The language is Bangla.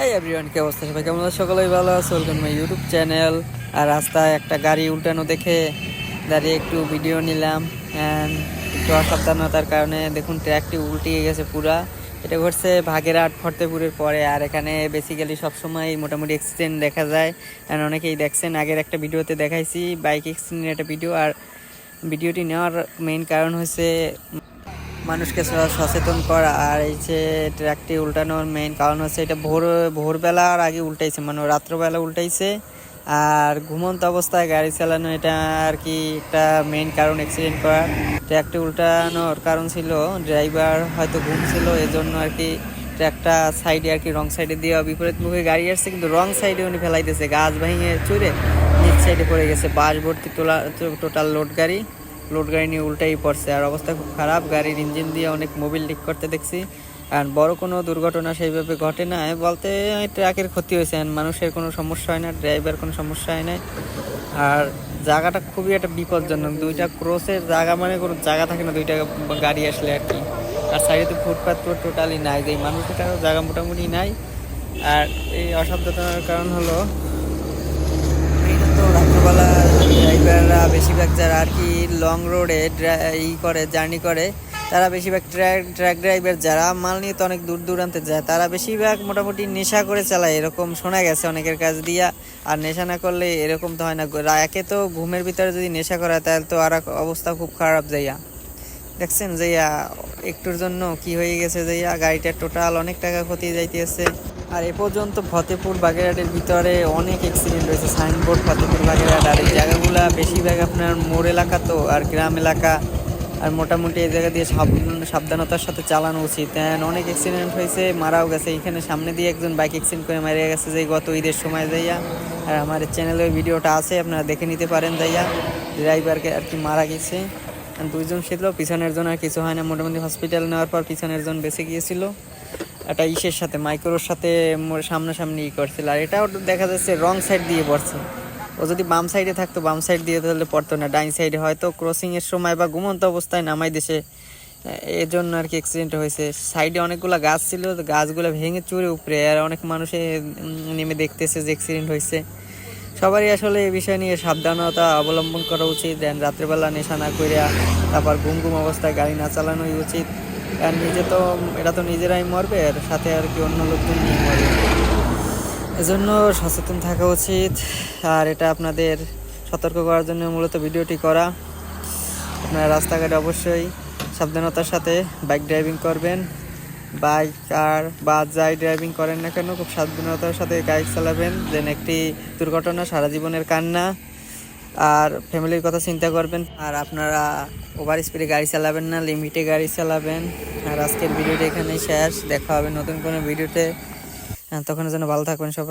এই এভরিওয়ান কি অবস্থা? সবাই কেমন আছো? সকলেই ভালো আছে? ওয়েলকাম মাই ইউটিউব চ্যানেল আর রাস্তায় একটা গাড়ি উল্টানো দেখে দাঁড়িয়ে একটু ভিডিও নিলাম। অ্যান্ড একটু অসাবধানতার কারণে দেখুন, ট্র্যাকটি উল্টিয়ে গেছে পুরা। এটা ঘটছে ভাগেরহাট ফতেপুরের পরে। আর এখানে বেসিক্যালি সবসময় মোটামুটি অ্যাক্সিডেন্ট দেখা যায়। অ্যান্ড অনেকেই দেখছেন, আগের একটা ভিডিওতে দেখাইছি বাইক অ্যাক্সিডেন্টের একটা ভিডিও আর ভিডিওটি নেওয়ার মেইন কারণ হচ্ছে মানুষকে সচেতন করা। আর এই যে ট্র্যাকটি উল্টানোর মেইন কারণ হচ্ছে এটা ভোর ভোরবেলার আগে উল্টাইছে মানে রাত্রবেলা উল্টাইছে। আর ঘুমন্ত অবস্থায় গাড়ি চালানো, এটা আর কি একটা মেইন কারণ অ্যাক্সিডেন্ট করার। ট্র্যাকটি উল্টানোর কারণ ছিল ড্রাইভার হয়তো ঘুম ছিল, এজন্য আর কি ট্র্যাকটা সাইডে আর কি রং সাইডে দিয়ে বিপরীত মুখে গাড়ি আসছে, কিন্তু রং সাইডে উনি ফেলাইতেছে। গাছ ভেঙে চুরে নিচ সাইডে পড়ে গেছে। বাস ভর্তি তোলা, টোটাল লোড গাড়ি। লোড গাড়ি নিয়ে উল্টাই পড়ছে। আর অবস্থা খুব খারাপ, গাড়ির ইঞ্জিন দিয়ে অনেক মোবিল লিক করতে দেখছি। আর বড় কোনো দুর্ঘটনা সেইভাবে ঘটে না বলতে ট্রাকের ক্ষতি হয়েছে মানুষের কোনো সমস্যা হয় না, ড্রাইভার কোনো সমস্যা হয় না আর জায়গাটা খুবই একটা বিপজ্জনক। দুইটা ক্রসের জায়গা মানে কোনো জায়গা থাকে না, দুইটা গাড়ি আসলে আর কি। আর সাইডে তো ফুটপাথ তো টোটালি নাই, যে মানুষের জায়গা মোটামুটি নাই। আর এই অসাবধানতার কারণ হলো তো রাত্রবেলা ড্রাইভাররা বেশিরভাগ যারা আর কি লং রোডে ই করে জার্নি করে তারা বেশিরভাগ ট্র্যাক ট্র্যাক ড্রাইভার যারা মাল নিয়ে তো অনেক দূর দূরান্তে যায় তারা বেশিরভাগ মোটামুটি নেশা করে চালায় এরকম শোনা গেছে অনেকের কাজ দিয়া। আর নেশা না করলে এরকম তো হয় না। একে তো ঘুমের ভিতরে যদি নেশা করা তাহলে তো আর অবস্থা খুব খারাপ যাইয়া। দেখছেন যে ইয়া, একটুর জন্য কি হয়ে গেছে যে ইয়া, গাড়িটার টোটাল অনেক টাকা ক্ষতি যাইতেছে। আর এ পর্যন্ত ফতেপুর বাগেরহাটের ভিতরে অনেক অ্যাক্সিডেন্ট হয়েছে সাইনবোর্ড ফতেপুর বাগেরহাট। আর এই জায়গাগুলা বেশিরভাগ আপনার মোড় এলাকা তো, আর গ্রাম এলাকা। আর মোটামুটি এই জায়গা দিয়ে সাব- সাবধানতার সাথে চালানো উচিত। অনেক অ্যাক্সিডেন্ট হয়েছে, মারাও গেছে। এখানে সামনে দিয়ে একজন বাইক অ্যাক্সিডেন্ট করে মারিয়ে গেছে যে, গত ঈদের সময় যাইয়া। আর আমার চ্যানেলের ভিডিওটা আছে, আপনারা দেখে নিতে পারেন যাইয়া। ড্রাইভারকে আর কি মারা গেছে। দুইজন ছিল, পিছনের জন আর কিছু হয় না। মোটামুটি হসপিটাল নেওয়ার পর পিছনের জন বেঁচে গিয়েছিল। একটা ইসের সাথে, মাইক্রোর সাথে সামনাসামনি ই করছিল। আর এটাও দেখা যাচ্ছে রং সাইড দিয়ে পড়ছে। ও যদি বাম সাইডে থাকতো, বাম সাইড দিয়ে তাহলে পড়তো না। ডাইন সাইডে হয়তো ক্রসিং এর সময় বা ঘুমন্ত অবস্থায় নামাই দেশে এর জন্য আর কি অ্যাক্সিডেন্ট হয়েছে। সাইডে অনেকগুলো গাছ ছিল গাছগুলো ভেঙে চুরে উপরে আর অনেক মানুষে নেমে দেখতেছে যে অ্যাক্সিডেন্ট হয়েছে। সবারই আসলে এই বিষয় নিয়ে সাবধানতা অবলম্বন করা উচিত। দেন রাত্রেবেলা নেশা না করিয়া তারপর ঘুম ঘুম অবস্থায় গাড়ি না চালানোই উচিত। আর নিজে তো এটা তো নিজেরাই মরবে, আর সাথে আর কি অন্য লোকজন নিয়ে মরবে। এজন্য সচেতন থাকা উচিত। আর এটা আপনাদের সতর্ক করার জন্য মূলত ভিডিওটি করা। আপনারা রাস্তাঘাটে অবশ্যই সাবধানতার সাথে বাইক ড্রাইভিং করবেন। বাইক আর বা যাই ড্রাইভিং করেন না কেন, খুব সাবধানতার সাথে বাইক চালাবেন। দেন একটি দুর্ঘটনা, সারা জীবনের কান্না। আর ফ্যামিলির কথা চিন্তা করবেন। আর আপনারা ওভার স্পিডে গাড়ি চালাবেন না লিমিটে গাড়ি চালাবেন। আর আজকের ভিডিওটি এখানেই শেষ। দেখা হবে নতুন কোনো ভিডিওতে। তখন যেন ভালো থাকবেন সবাই।